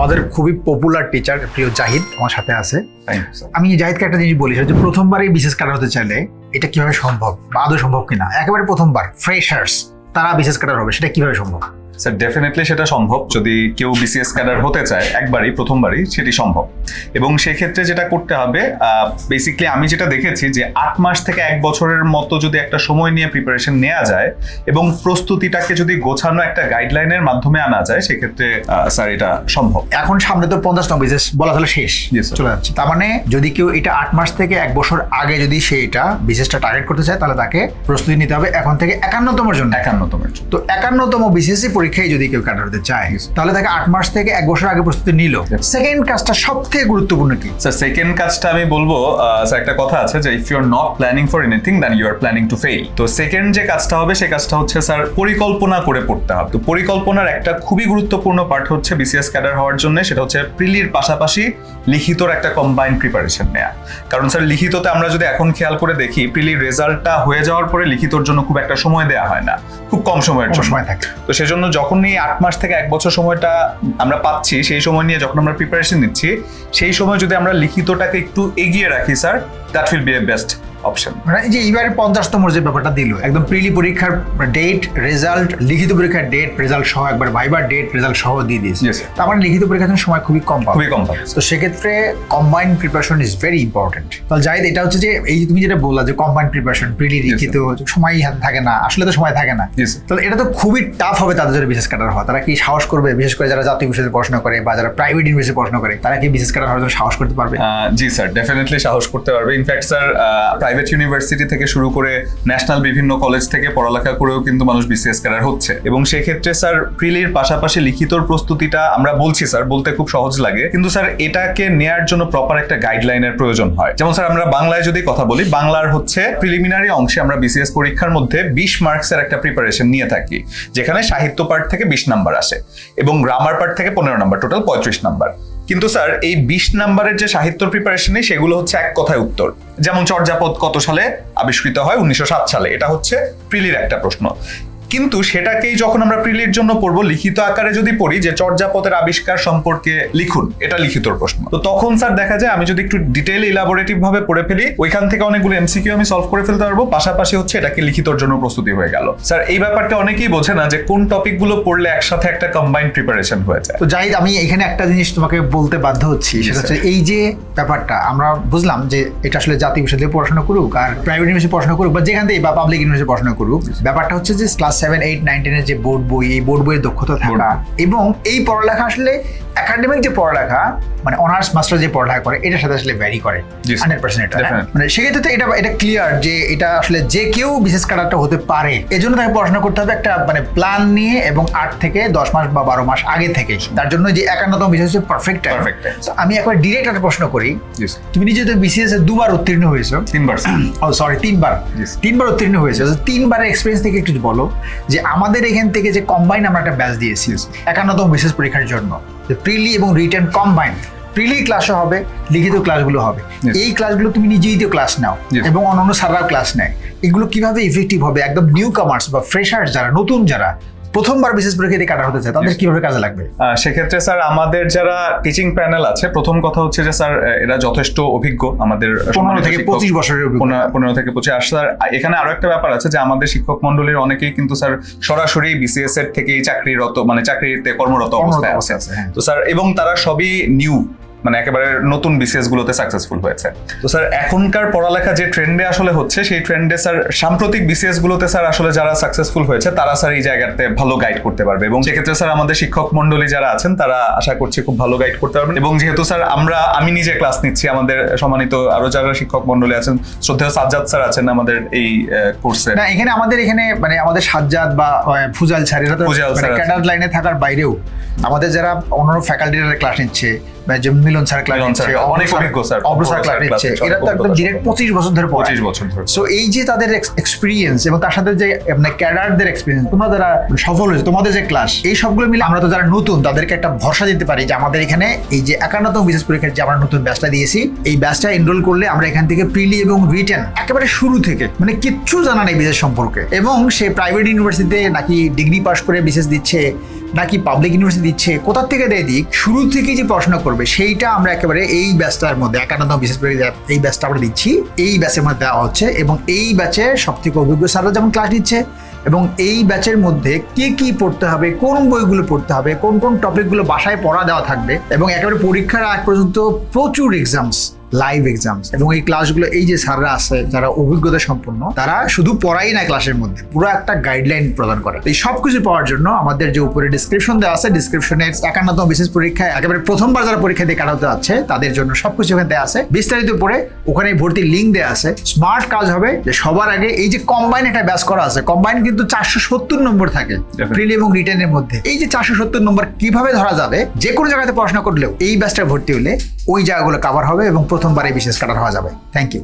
আমাদের খুবই popular teacher প্রিয় জাহিদ আমার সাথে আছে। আমি জাহিদকে একটা জিনিস বলি যে প্রথমবার প্রথমবারই বিশেষ কাটার হতে চাইলে এটা কীভাবে সম্ভব বা আদৌ সম্ভব কিনা? একেবারে প্রথমবার ফ্রেশার্স তারা বিশেষ কাটার হবে সেটা কীভাবে সম্ভব? স্যার ডেফিনেটলি সেটা সম্ভব। যদি কেউ বিসিএস ক্যাডার হতে চায় একবারই প্রথমবারই সেটি সম্ভব। এবং সেক্ষেত্রে যেটা করতে হবে বেসিক্যালি আমি যেটা দেখেছি যে আট মাস থেকে এক বছরের মতো যদি একটা সময় নিয়ে প্রিপারেশন নেওয়া যায় এবং প্রস্তুতিটাকে যদি গোছানো একটা গাইডলাইনের মাধ্যমে আনা যায় সেক্ষেত্রে স্যার এটা সম্ভব। এখন সামনে তো পঞ্চাশতম বিশেষ বলা তাহলে শেষ। চলে যাচ্ছে। তার মানে যদি কেউ এটা আট মাস থেকে এক বছর আগে যদি সে এটা বিশেষটা টার্গেট করতে চায় তাহলে তাকে প্রস্তুতি নিতে হবে এখন থেকে একান্নতমের জন্য। একান্নতমের তো একান্নতম বিসিএসসি পরীক্ষায় যদি কেউ কাটার হতে চায় তাহলে তাকে আট মাস থেকে এক বছর আগে প্রস্তুতি নিল। সেকেন্ড কাজটা সব থেকে গুরুত্বপূর্ণ কি? স্যার সেকেন্ড কাজটা আমি বলব স্যার একটা কথা আছে যে if you are not planning for anything then you are planning to fail তো সেকেন্ড যে কাজটা হবে সেই কাজটা হচ্ছে স্যার পরিকল্পনা করে পড়তে হবে। তো পরিকল্পনার একটা খুবই গুরুত্বপূর্ণ পার্ট হচ্ছে বিসিএস ক্যাডার হওয়ার জন্য সেটা হচ্ছে প্রিলির পাশাপাশি লিখিতর একটা কম্বাইন্ড প্রিপারেশন নেওয়া কারণ স্যার লিখিততে আমরা যদি এখন খেয়াল করে দেখি প্রিলির রেজাল্টটা হয়ে যাওয়ার পরে লিখিতর জন্য খুব একটা সময় দেওয়া হয় না। খুব কম সময়ের জন্য। সময় থাকে। তো সেজন্য যখনই আট মাস থেকে এক বছর সময়টা আমরা পাচ্ছি, সেই সময় নিয়ে যখন আমরা প্রিপারেশন নিচ্ছি, সেই সময় যদি আমরা লিখিতটাকে একটু এগিয়ে রাখি sir that will be a best option মানে এই যে এইবারে পঞ্চাশতম যে ব্যাপারটা দিল একদম প্রিলি পরীক্ষার ডেট রেজাল্ট লিখিত পরীক্ষার ডেট রেজাল্ট সহ একবার ভাইবার ডেট রেজাল্ট সহ দিয়ে দিয়েছে। তার মানে লিখিত পরীক্ষার সময় খুবই কম পাবে। খুবই কম পাবে। তো সেক্ষেত্রে combined preparation is very important তাহলে জাহিদ এটা হচ্ছে যে এই যে তুমি যেটা বললা যে কম্বাইন্ড প্রিপারেশন প্রিলি লিখিত সময়ই থাকে না আসলে তো সময় থাকে না। তাহলে এটা তো খুবই টাফ হবে তাদের জন্য বিশেষ কাটার হওয়া। তারা কি সাহস করবে? বিশেষ করে যারা জাতীয় বিষয়ে পড়াশোনা করে বা যারা প্রাইভেট ইউনিভার্সিটি পড়াশোনা করে তারা কি বিশেষ কাটার হওয়ার জন্য সাহস করতে পারবে? জি স্যার ডেফিনেটলি সাহস করতে পারবে। ইনফ্যাক্ট স্যার প্রাইভেট ইউনিভার্সিটি থেকে শুরু করে ন্যাশনাল বিভিন্ন কলেজ থেকে পড়ালেখা করেও কিন্তু মানুষ বিসিএস ক্যাডার হচ্ছে। এবং সেক্ষেত্রে স্যার, প্রিলির পাশাপাশি লিখিতর প্রস্তুতিটা আমরা বলছি স্যার, বলতে খুব সহজ লাগে। কিন্তু স্যার, এটাকে নেয়ার জন্য প্রপার একটা গাইডলাইনের প্রয়োজন হয়। যেমন স্যার, আমরা বাংলায় যদি কথা বলি, বাংলার হচ্ছে প্রিলিমিনারি অংশে আমরা বিসিএস পরীক্ষার মধ্যে বিশ মার্কসের একটা প্রিপারেশন নিয়ে থাকি, যেখানে সাহিত্য পার্ট থেকে বিশ নাম্বার আসে এবং গ্রামার পার্ট থেকে পনেরো নাম্বার টোটাল পঁয়ত্রিশ নাম্বার কিন্তু স্যার, এই বিশ নাম্বারের যে সাহিত্য প্রিপারেশনে সেগুলো হচ্ছে এক কথায় উত্তর। যেমন চর্যাপদ কত সালে আবিষ্কৃত হয়? উনিশশো সাত সালে। এটা হচ্ছে প্রিলির একটা প্রশ্ন। কিন্তু সেটাকেই যখন আমরা প্রিলির জন্য পড়ব লিখিত আকারে যদি পড়ি যে চর্যাপদের আবিষ্কার সম্পর্কে লিখুন এটা লিখিতর প্রশ্ন। তো তখন স্যার দেখা যায় আমি যদি একটু ডিটেইল ইলাবোরেটিভ ভাবে পড়ে ফেলি ওইখান থেকে অনেকগুলো এমসিকিউ আমি সলভ করে ফেলতে পারব পাশাপাশি হচ্ছে এটাকে লিখিতর জন্য প্রস্তুতি হয়ে গেল। স্যার এই ব্যাপারটা অনেকেই বোঝে না যে কোন টপিকগুলো পড়লে একসাথে একটা কম্বাইন্ড প্রিপারেশন হয়ে যায়। তো জাহিদ আমি এখানে একটা জিনিস তোমাকে বলতে বাধ্য হচ্ছি সেটা হচ্ছে এই যে ব্যাপারটা আমরা বুঝলাম যে এটা আসলে জাতীয় বিশ্ববিদ্যালয়ে পড়াশোনা করুক আর প্রাইভেট ইউনিভার্সিটি পড়াশোনা করুক বা যেখান থেকে বা পাবলিক ইউনিভার্সিটি পড়াশোনা করুক ব্যাপারটা হচ্ছে যে ক্লাস সেভেন এইট নাইন টেনের যে বোর্ড বই এই বোর্ড বইয়ের দক্ষতা থাকা। এবং এই পড়ালেখা আসলে একাডেমিক যে পড়ালেখা মানে অনার্স মাস্টার যে পড়ালেখা করে এটার সাথে আসলে ভ্যারি করে হান্ড্রেড পার্সেন্ট এটা? মানে সেক্ষেত্রে এটা এটা ক্লিয়ার যে এটা আসলে যে কেউ বিশেষ কাটারটা হতে পারে। এজন্য তাকে পড়াশোনা করতে হবে একটা মানে প্ল্যান নিয়ে এবং আট থেকে দশ মাস বা বারো মাস আগে থেকে। তার জন্য যে একান্নতম বিষয় হচ্ছে পারফেক্ট টাইম আমি একবার ডিরেক্ট একটা প্রশ্ন করি। তুমি নিজে তো বিসিএস এ দুবার উত্তীর্ণ হয়েছো। তিনবার ও সরি তিনবার। তিনবার উত্তীর্ণ হয়েছে। তিনবারের এক্সপিরিয়েন্স থেকে একটু বলো। যে আমাদের এখান থেকে যে কম্বাইন আমরা একটা ব্যাচ দিয়েছি একান্নতম বিশেষ পরীক্ষার জন্য যে প্রিলি এবং রিটার্ন কম্বাইন প্রিলি ক্লাসও হবে লিখিত ক্লাসগুলো হবে। এই ক্লাসগুলো তুমি নিজেই তো ক্লাস নাও. এবং অন্যান্য স্যাররাও ক্লাস নেয়। এগুলো কীভাবে ইফেক্টিভ হবে? একদম নিউ কামার্স বা ফ্রেশার যারা নতুন যারা প্রথমবার বিশেষ কাটা হতে চায় তাদের কীভাবে কাজে লাগবে? সেক্ষেত্রে স্যার আমাদের যারা টিচিং প্যানেল আছে প্রথম কথা হচ্ছে যে স্যার এরা যথেষ্ট অভিজ্ঞ আমাদের পনেরো থেকে পঁচিশ বছরের পনেরো- থেকে পঁচিশ। আর স্যার এখানে আরও একটা ব্যাপার আছে যে আমাদের শিক্ষক মন্ডলীর অনেকেই কিন্তু স্যার সরাসরি বিসিএস এর থেকেই চাকরিরত মানে চাকরিতে কর্মরত কর্মরত অবস্থায় আছে। অবস্থায় আছে, হ্যাঁ। তো স্যার এবং তারা সবই নিউ মানে একেবারে নতুন বিসিএস গুলোতে সাকসেসফুল হয়েছে। তো স্যার এখনকার পড়ালেখা যে ট্রেন্ডে আসলে হচ্ছে সেই ট্রেন্ডে স্যার সাম্প্রতিক বিসিএস গুলোতে স্যার আসলে যারা সাকসেসফুল হয়েছে তারা স্যার এই জায়গাতে ভালো গাইড করতে পারবে। এবং সেক্ষেত্রে স্যার আমাদের শিক্ষক মন্ডলী যারা আছেন তারা আশা করছি খুব ভালো গাইড করতে পারবেন। এবং যেহেতু স্যার আমরা আমি নিজে ক্লাস নিচ্ছি আমাদের সম্মানিত আরও যারা শিক্ষক মন্ডলী আছেন শ্রদ্ধেয় সাজ্জাদ স্যার আছেন আমাদের এই কোর্সে না এখানে আমাদের এখানে মানে আমাদের সাজ্জাদ বা ফুজাল স্যার এরা তো ক্যাডার লাইনে থাকার বাইরেও আমাদের যারা অন্য ফ্যাকাল্টিরা ক্লাস নিচ্ছে যে মিলন স্যার অভ্র অনেক অভিজ্ঞ স্যার, এরা তো একদম ডিরেক্ট পঁচিশ বছর ধরে পঁচিশ বছর ধরে। সো এই যে তাদের এক্সপিরিয়েন্স এবং তার সাথে যে মানে ক্যাডারদের এক্সপিরিয়েন্স তোমরা যারা সফল হয়েছে তোমাদের যে ক্লাস এই সবগুলো মিলে আমরা তো যারা নতুন তাদেরকে একটা ভরসা দিতে পারি যে আমাদের এখানে এই যে একান্নতম বিশেষ পরীক্ষার যে আমরা নতুন ব্যাচটা দিয়েছি এই ব্যাচটা এনরোল করলে আমরা এখান থেকে প্রিলি এবং রিটেন একেবারে শুরু থেকে মানে কিচ্ছু জানা নেই বিশেষ সম্পর্কে। এবং সে প্রাইভেট ইউনিভার্সিটিতে নাকি ডিগ্রি পাস করে বিশেষ দিচ্ছে নাকি পাবলিক ইউনিভার্সিটি দিচ্ছে, কোথার থেকে দেয় দিক, শুরু থেকে যে পড়াশোনা করবে, সেইটা আমরা একেবারে এই ব্যাচটার মধ্যে, একান্নতম বিশেষ করে এই ব্যাচটা আমরা দিচ্ছি, এই ব্যাচের মধ্যে দেওয়া হচ্ছে এবং এই ব্যাচে সব থেকে অভিজ্ঞ স্যাররা যেমন ক্লাস নিচ্ছে এবং এই ব্যাচের মধ্যে কি কি পড়তে হবে, কোন বইগুলো পড়তে হবে, কোন কোন টপিকগুলো বাসায় পড়া দেওয়া থাকবে এবং একেবারে পরীক্ষার আগ পর্যন্ত প্রচুর এক্সামস লাইভ এক্সামস এবং এই ক্লাসগুলো এই যে স্যাররা আছে যারা অভিজ্ঞতা সম্পন্ন তারা শুধু পড়াই না ক্লাসের মধ্যে পুরো একটা গাইডলাইন প্রদান করে। এই সব কিছু পাওয়ার জন্য আমাদের যে উপরে ডিসক্রিপশন দেওয়া আছে ডিসক্রিপশনের একান্নতম বিশেষ পরীক্ষায় একেবারে প্রথমবার যারা পরীক্ষা দিয়ে কাটাতে আছে তাদের জন্য সবকিছু ওখানে দেওয়া আছে। বিস্তারিত পরে ওখানে ভর্তির লিঙ্ক দেওয়া আছে। স্মার্ট কাজ হবে যে সবার আগে এই যে কম্বাইন একটা ব্যাস করা আছে কম্বাইন কিন্তু চারশো সত্তর নম্বর থাকে. প্রিলি এবং রিটেনের মধ্যে। এই যে চারশো সত্তর নম্বর কীভাবে ধরা যাবে যে কোনো জায়গাতে পড়াশোনা করলেও এই ব্যাচটা ভর্তি হলে ওই জায়গাগুলো কাভার হবে এবং প্রথমবারে বিশেষ কাটার হওয়া যাবে। Thank you